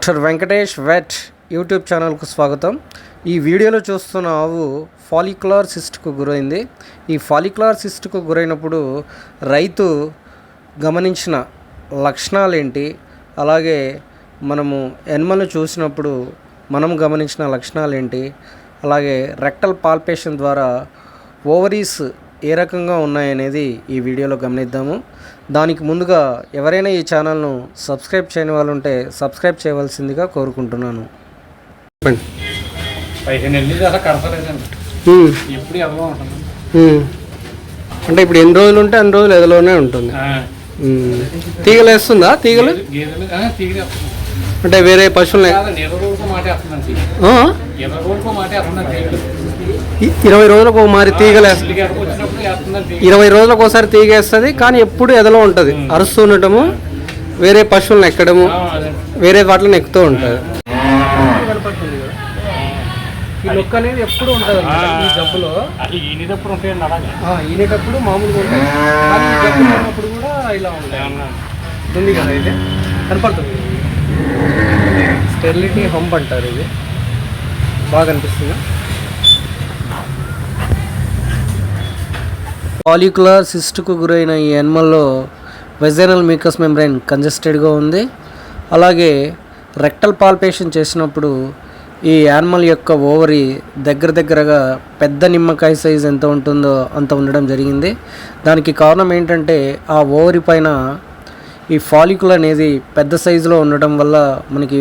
Doctor Venkatesh wet YouTube ఛానల్కు స్వాగతం. ఈ వీడియోలో చూస్తున్న ఆవు ఫాలిక్యులర్ సిస్ట్కు గురైంది. ఈ ఫాలిక్యులర్ సిస్ట్కు గురైనప్పుడు రైతు గమనించిన లక్షణాలు ఏంటి అలాగే మనము ఎన్మను చూసినప్పుడు మనం గమనించిన లక్షణాలు ఏంటి అలాగే రెక్టల్ పాల్పేషన్ ద్వారా ఓవరీస్ ఏ రకంగా ఉన్నాయనేది ఈ వీడియోలో గమనిద్దాము. దానికి ముందుగా ఎవరైనా ఈ ఛానల్ను సబ్స్క్రైబ్ చేయని వాళ్ళు ఉంటే సబ్స్క్రైబ్ చేయవలసిందిగా కోరుకుంటున్నాను. అంటే ఇప్పుడు ఎన్ని రోజులు ఉంటే అన్ని రోజులు ఎదలోనే ఉంటుంది. తీగలు వేస్తుందా? తీగలు. అంటే వేరే పశువులని కాదండి ఇరవై రోజులకు ఒక మారి తీగలు వేస్తుంది ఇల్లుకి ఎక్కడికి వచ్చినప్పుడు వేస్తుందండి తీగ. ఇరవై రోజులకు ఒకసారి తీగేస్తుంది కానీ ఎప్పుడు ఎదలో ఉంటుంది. అరుస్తూ ఉండటము వేరే పశువులను ఎక్కడము. వేరే వాటిని ఎక్కుతూ ఉంటుంది. ఈ నొక్క అనేది ఎప్పుడు ఉంటుంది ఈ జబ్బులో? అది ఈనేటప్పుడు ఉంటాయండి అలాగే ఈనేటప్పుడు మామూలుగా ఉంటుంది. కానీ ఈ జబ్బు ఉన్నప్పుడు కూడా ఇలా ఉంటాయి ఏమన్నా? ఉంది కదా ఇది? కనపడుతుంది. స్టెరిలిటీ హంప్ అంటారు ఇది. బాగా అనిపిస్తుంది? పాలిక్యులర్ సిస్ట్కు గురైన ఈ ఎనిమల్లో వెజైనల్ మీకస్ మెంబ్రైన్ కంజెస్టెడ్గా ఉంది. అలాగే రెక్టల్ పాల్పేషన్ చేసినప్పుడు ఈ యానిమల్ యొక్క ఓవరి దగ్గర దగ్గరగా పెద్ద నిమ్మకాయ సైజ్ ఎంత ఉంటుందో అంత ఉండడం జరిగింది. దానికి కారణం ఏంటంటే ఆ ఓవరి పైన ఈ ఫాలికుల్ అనేది పెద్ద సైజులో ఉండటం వల్ల మనకి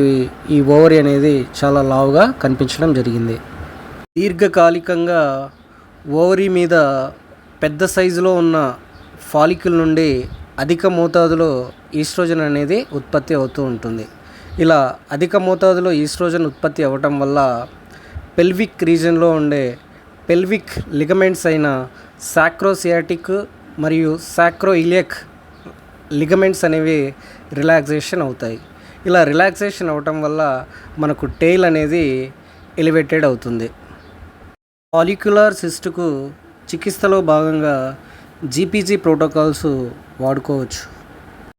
ఈ ఓవరి అనేది చాలా లావుగా కనిపించడం జరిగింది. దీర్ఘకాలికంగా ఓవరి మీద పెద్ద సైజులో ఉన్న ఫాలిక్యుల్ నుండి అధిక మోతాదులో ఈస్ట్రోజన్ అనేది ఉత్పత్తి అవుతూ ఉంటుంది. ఇలా అధిక మోతాదులో ఈస్ట్రోజన్ ఉత్పత్తి అవ్వటం వల్ల పెల్విక్ రీజన్లో ఉండే పెల్విక్ లిగమెంట్స్ అయిన సాక్రోసియాటిక్ మరియు సాక్రోఇలియక్ లిగమెంట్స్ అనేవి రిలాక్సేషన్ అవుతాయి. ఇలా రిలాక్సేషన్ అవటం వల్ల మనకు టెయిల్ అనేది ఎలివేటెడ్ అవుతుంది. పాలిక్యులర్ సిస్ట్కు చికిత్సలో భాగంగా జీపీజీ ప్రోటోకాల్స్ వాడుకోవచ్చు.